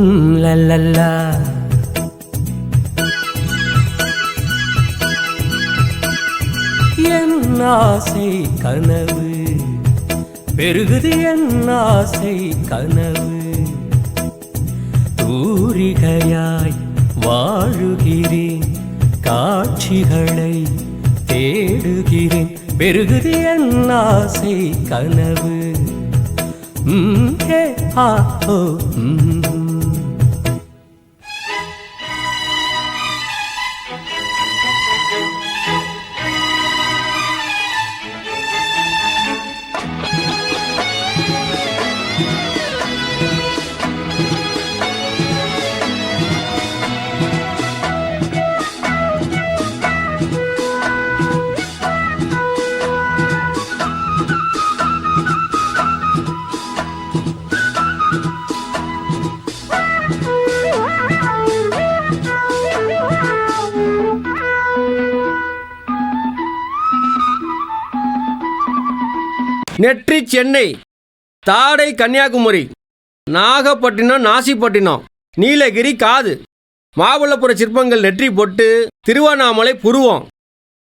லல்லல்லா என் ஆசை கனவு. பெருகுது என் ஆசை கனவு. தூரிகையாய் வாழுகிறேன் காட்சிகளை தேடுகிறேன். பெருகுது என் ஆசை கனவு. ம், ஹே, ஆ, ஓ, ம். நெற்றி சென்னை தாடை கன்னியாகுமரி நாகப்பட்டினம் நாசிப்பட்டினம் நீலகிரி காது. மாமல்லபுர சிற்பங்கள் நெற்றி பொட்டு திருவண்ணாமலை புருவம்.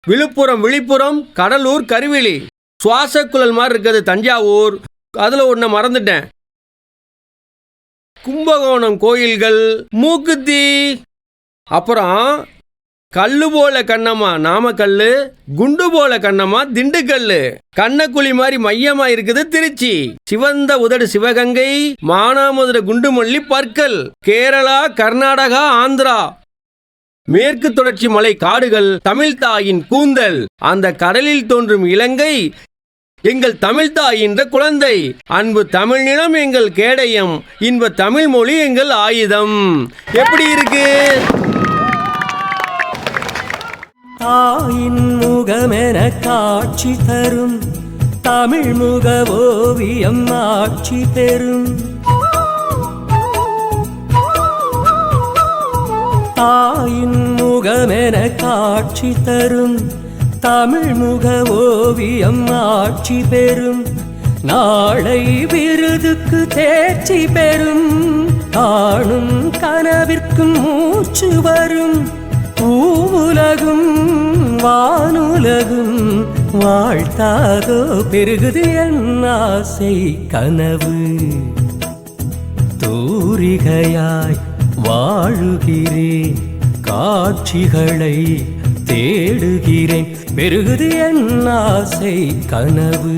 விழுப்புரம் விழிப்புரம் கடலூர் கருவிழி. சுவாசக்குழல் மாதிரி இருக்கிறது தஞ்சாவூர். அதில் ஒன்றை மறந்துட்டேன். கும்பகோணம் கோயில்கள் மூக்குத்தி. அப்புறம் கல்லு போல கண்ணம்மா நாமக்கல் குண்டு போல கண்ணம்மா திண்டுக்கல் கண்ணக்குழி மாதிரி மையமா இருக்குது திருச்சி. சிவந்த உதடு சிவகங்கை மானாமதுர குண்டுமல்லி பற்கள். கேரளா கர்நாடகா ஆந்திரா. மேற்கு தொடர்ச்சி மலை காடுகள் தமிழ் தாயின் கூந்தல். அந்த கடலில் தோன்றும் இலங்கை எங்கள் தமிழ் தாயின்ற குழந்தை. அன்பு தமிழ்நிலம் எங்கள் கேடயம் இன்ப தமிழ் மொழி எங்கள் ஆயுதம். எப்படி இருக்கு? தாயின் முகமென காட்சி தரும். தமிழ் முக ஓவியம் ஆட்சி பெறும். தாயின் முகமென காட்சி தரும். தமிழ் முக ஓவியம் ஆட்சி பெறும். நாளை விருதுக்கு தேர்ச்சி பெறும். காணும் கனவிற்கும் மூச்சு வரும். பூவுலகும் வானுலகும் வாழ்த்தாதோ பெருகுது என் ஆசை கனவு. தூரிகையாய் வாழுகிறேன் காட்சிகளை தேடுகிறேன் பெருகுது என் ஆசை கனவு.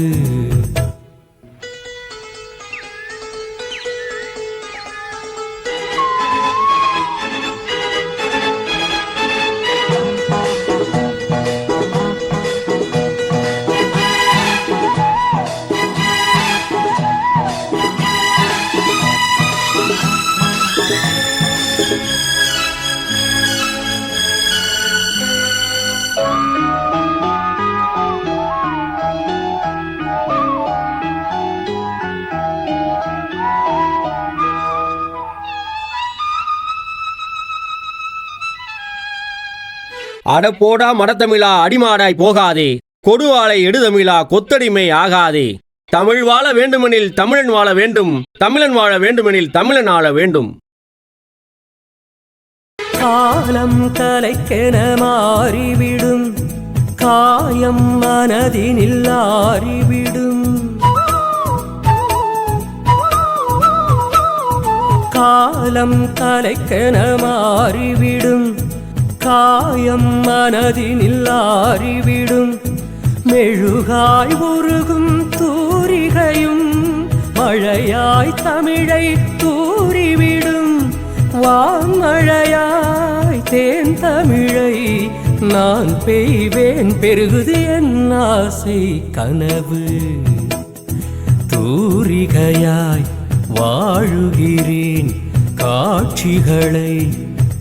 அட போடா மடத்தமிழா அடிமாடாய் போகாதே. கொடுவாளை எடுதமிழா கொத்தடிமை ஆகாதே. தமிழ் வாழ வேண்டுமெனில் தமிழன் வாழ வேண்டும். தமிழன் வாழ வேண்டுமெனில் தமிழன் ஆள வேண்டும். காலம் தலைக்கென மாறிவிடும். காயம் மனதினில் ஆறிவிடும். காலம் தலைக்கென மாறிவிடும். காயம் மனதினில் ஆறிவிடும். மெழுகாய் உருகும் தூரிகையும் மழையாய் தமிழை தூறிவிடும் வான்மழையாய் தேன் தமிழை நான் பெய்வேன் பெருகுது என் ஆசை கனவு. தூரிகையாய் வாழுகிறேன் காட்சிகளை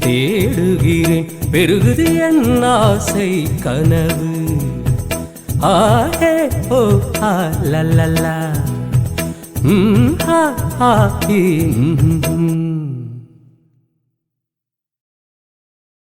தேடுகிறேன். பெருகுது என் ஆசை கனவு. ஆஹே ஓ ஆ லல்லல்லா ம் ஆ ஆ ஈ, ம்.